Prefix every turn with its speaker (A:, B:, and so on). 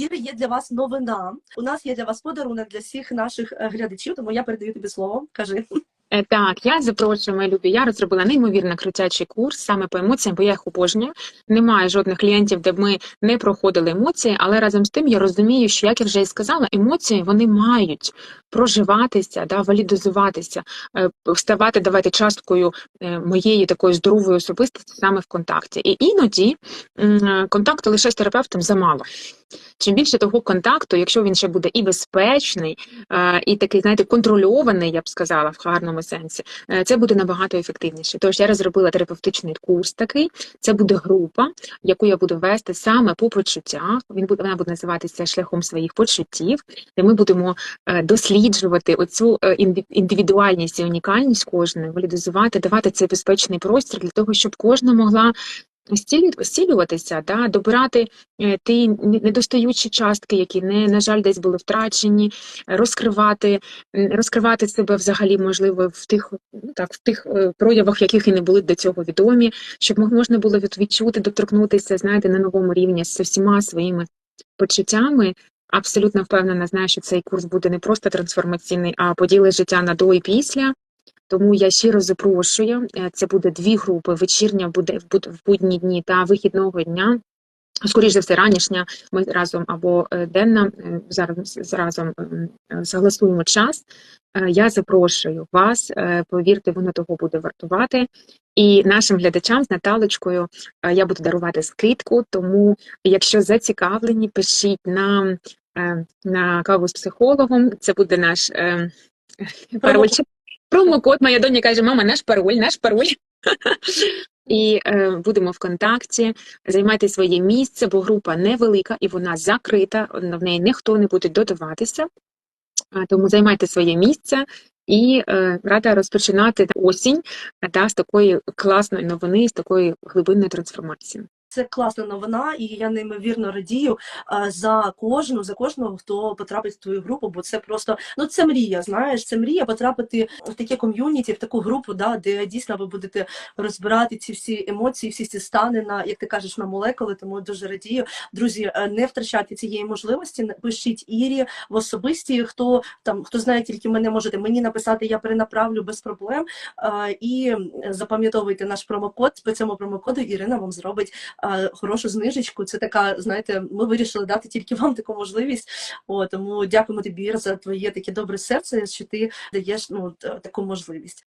A: Іри, є для вас новина. У нас є для вас подарунок для всіх наших е, глядачів, тому я передаю тобі слово. Кажи.
B: Е, Так, я запрошую мої любі. Я розробила неймовірно крутячий курс саме по емоціям, бо я їх обожнюю. Немає жодних клієнтів, де б ми не проходили емоції, але разом з тим я розумію, що як я вже і сказала, емоції вони мають проживатися, да, валідизуватися, е, ставати, давайте часткою моєї такої здорової особистості саме в контакті. І іноді контакту лише з терапевтом замало. Чим більше того контакту, якщо він ще буде і безпечний, е, і такий, знаєте, контрольований, я б сказала, в гарному сенсі, е, це буде набагато ефективніше. Тож я розробила терапевтичний курс такий. Це буде група, яку я буду вести саме по почуттях. Він буде вона буде називатися шляхом своїх почуттів, де ми будемо е, досліджувати оцю індивідуальність і унікальність кожної, валідизувати, давати цей безпечний простір для того, щоб кожна могла. Зцілю- Зцілюватися, да, добирати е, ті не- недостаючі частки, які не на жаль десь були втрачені, розкривати, розкривати себе взагалі можливо в тих так в тих е, проявах, яких і не були до цього відомі, щоб можна було відчути, доторкнутися, знаєте, на новому рівні з всіма своїми почуттями. Абсолютно впевнена, знаю, що цей курс буде не просто трансформаційний, а поділить життя на до і після. Тому я щиро запрошую. Е, Це буде дві групи: вечірня буде в буд- в будні дні та вихідного дня. Скоріше за все, ранішня ми разом або е, денна е, зараз разом согласуємо час. Я запрошую вас. Повірте, воно того буде вартувати. І нашим глядачам з Наталочкою я буду дарувати скидку. Тому, якщо зацікавлені, пишіть нам на каву з психологом. Це буде наш парольчик. Промокод. Моя доня каже: мама, наш пароль, наш пароль. І е, будемо в контакті. Займайте своє місце, бо група невелика і вона закрита. В неї ніхто не буде додаватися. Тому займайте своє місце і е, рада розпочинати осінь е, та з такої класної новини, з такої глибинної трансформації.
A: Це класна новина, і я неймовірно радію за кожну, за кожного, хто потрапить в твою групу, бо це просто ну це мрія. Знаєш, це мрія потрапити в таке ком'юніті, в таку групу, да, де дійсно ви будете розбирати ці всі емоції, всі ці стани на, як ти кажеш, на молекули. Тому дуже радію. Друзі, е, не втрачайте цієї можливості. Пишіть Ірі в особисті. Хто там хто знає, тільки мене можете мені написати, я перенаправлю без проблем. І запам'ятовуйте наш промокод. По цьому промокоду Ірина вам зробить хорошу знижечку. Це така, знаєте, ми вирішили дати тільки вам таку можливість. О, тому дякуємо тобі, за твоє таке добре серце, що ти даєш ну таку можливість.